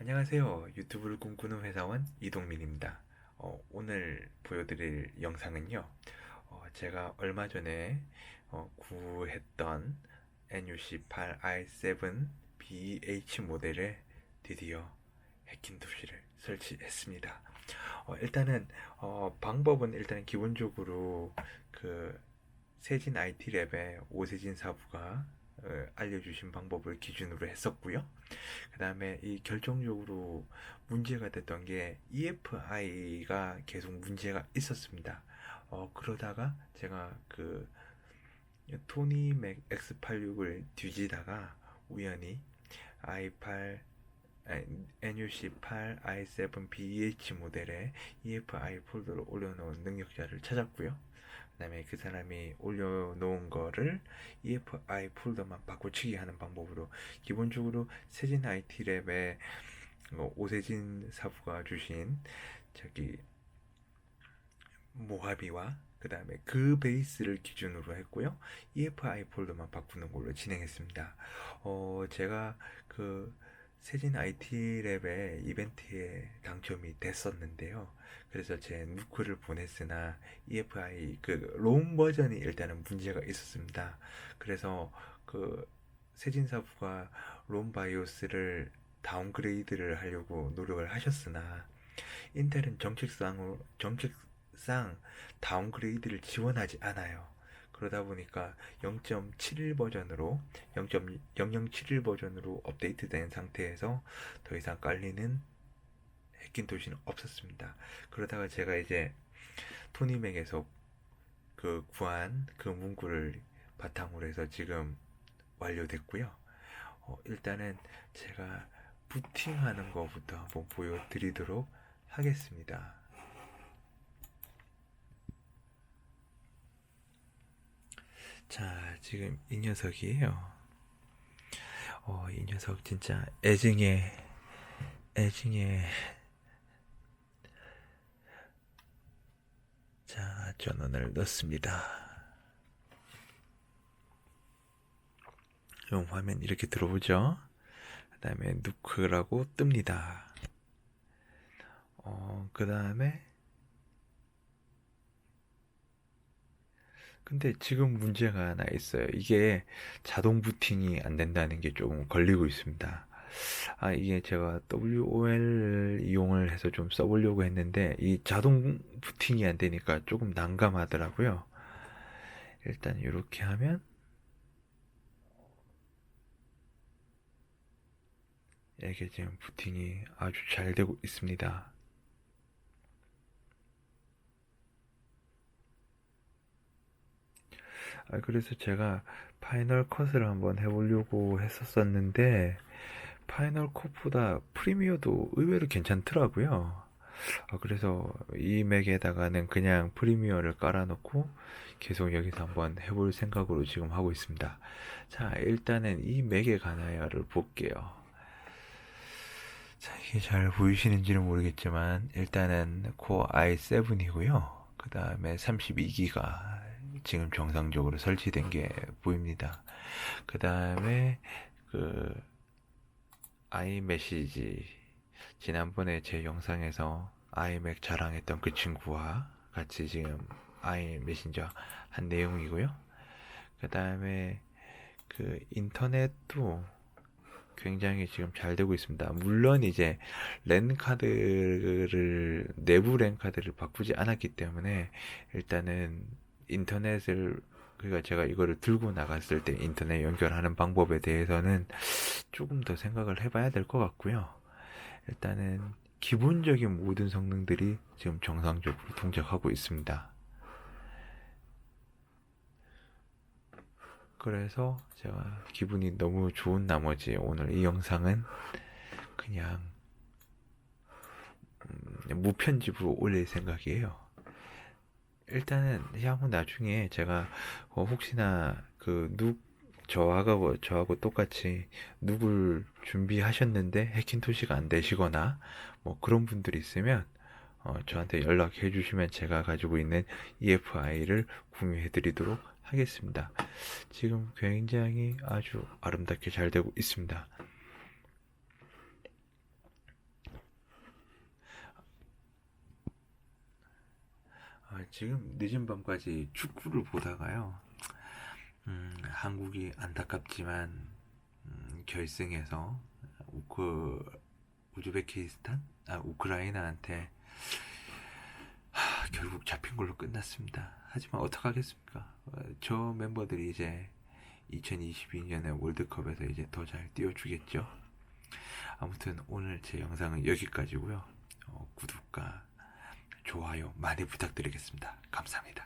안녕하세요. 유튜브를 꿈꾸는 회사원 이동민입니다. 어, 오늘 보여드릴 영상은요. 어, 제가 얼마 전에 어, 구했던 NUC8i7 BH 모델에 드디어 해킹도시를 설치했습니다. 어, 일단은 어, 방법은 일단 기본적으로 그 세진 IT랩의 오세진 사부가 어, 알려주신 방법을 기준으로 했었고요. 그 다음에 이 결정적으로 문제가 됐던 게 EFI가 계속 문제가 있었습니다. 어, 그러다가 제가 그 토니 맥 X86을 뒤지다가 우연히 i8 NUC8 i7 BH 모델의 EFI 폴더를 올려놓은 능력자를 찾았고요. 그 다음에 그 사람이 올려놓은 거를 EFI 폴더만 바꿔치기 하는 방법으로 기본적으로 세진 IT 랩의 어, 오세진 사부가 주신 저기 모하비와 그 다음에 그 베이스를 기준으로 했고요. EFI 폴더만 바꾸는 걸로 진행했습니다. 어, 제가 그 세진 IT 랩의 이벤트에 당첨이 됐었는데요. 그래서 제 누크를 보냈으나 EFI 그 롬 버전이 일단은 문제가 있었습니다. 그래서 그 세진 사부가 롬 바이오스를 다운그레이드를 하려고 노력을 하셨으나 인텔은 정책상으로 정책상 다운그레이드를 지원하지 않아요. 그러다 보니까 0.71 버전으로 0.0071 버전으로 업데이트된 상태에서 더 이상 깔리는 해킹 도시는 없었습니다. 그러다가 제가 이제 토니맥에서 그 구한 그 문구를 바탕으로 해서 지금 완료됐고요. 어, 일단은 제가 부팅하는 것부터 한번 보여드리도록 하겠습니다. 자, 지금 이 녀석이에요. 어, 이 녀석 진짜 애증의, 애증의. 자, 전원을 넣습니다. 용 화면 이렇게 들어오죠? 그 다음에 누크라고 뜹니다. 어, 그 다음에 근데 지금 문제가 하나 있어요. 이게 자동 부팅이 안 된다는 게 조금 걸리고 있습니다. 아, 이게 제가 WOL 이용을 해서 좀 써보려고 했는데, 이 자동 부팅이 안 되니까 조금 난감하더라고요. 일단 이렇게 하면, 이게 지금 부팅이 아주 잘 되고 있습니다. 그래서 제가 파이널 컷을 한번 해보려고 했었었는데, 파이널 컷보다 프리미어도 의외로 괜찮더라고요. 아, 그래서 이 맥에다가는 그냥 프리미어를 깔아놓고 계속 여기서 한번 해볼 생각으로 지금 하고 있습니다. 자, 일단은 이 맥의 가나야를 볼게요. 자, 이게 잘 보이시는지는 모르겠지만, 일단은 코어 i7이고요. 그 다음에 32기가 지금 정상적으로 설치된 게 보입니다. 그 다음에 그 아이메시지 지난번에 제 영상에서 아이맥 자랑했던 그 친구와 같이 지금 아이 메신저 한 내용이고요. 그 다음에 그 인터넷도 굉장히 지금 잘 되고 있습니다. 물론 이제 랜 카드를 내부 랜 카드를 바꾸지 않았기 때문에 일단은 인터넷을 그러니까 제가 이거를 들고 나갔을 때 인터넷 연결하는 방법에 대해서는 조금 더 생각을 해봐야 될 것 같고요. 일단은 기본적인 모든 성능들이 지금 정상적으로 동작하고 있습니다. 그래서 제가 기분이 너무 좋은 나머지 오늘 이 영상은 그냥 음, 무편집으로 올릴 생각이에요. 일단은 향후 나중에 제가 어, 혹시나 그누 저하고 저하고 똑같이 누굴 준비하셨는데 해킹토시가 안 되시거나 뭐 그런 분들이 있으면 어, 저한테 연락해 주시면 제가 가지고 있는 EFI를 공유해 드리도록 하겠습니다. 지금 굉장히 아주 아름답게 잘 되고 있습니다. 아, 지금 늦은 밤까지 축구를 보다가요. 음, 한국이 안타깝지만 음, 결승에서 우크 우즈베키스탄, 아 우크라이나한테 하, 결국 잡힌 걸로 끝났습니다. 하지만 어떡하겠습니까? 어, 저 멤버들이 이제 2022년에 월드컵에서 이제 더 잘 뛰어주겠죠. 아무튼 오늘 제 영상은 여기까지고요. 어, 구독과 좋아요 많이 부탁드리겠습니다. 감사합니다.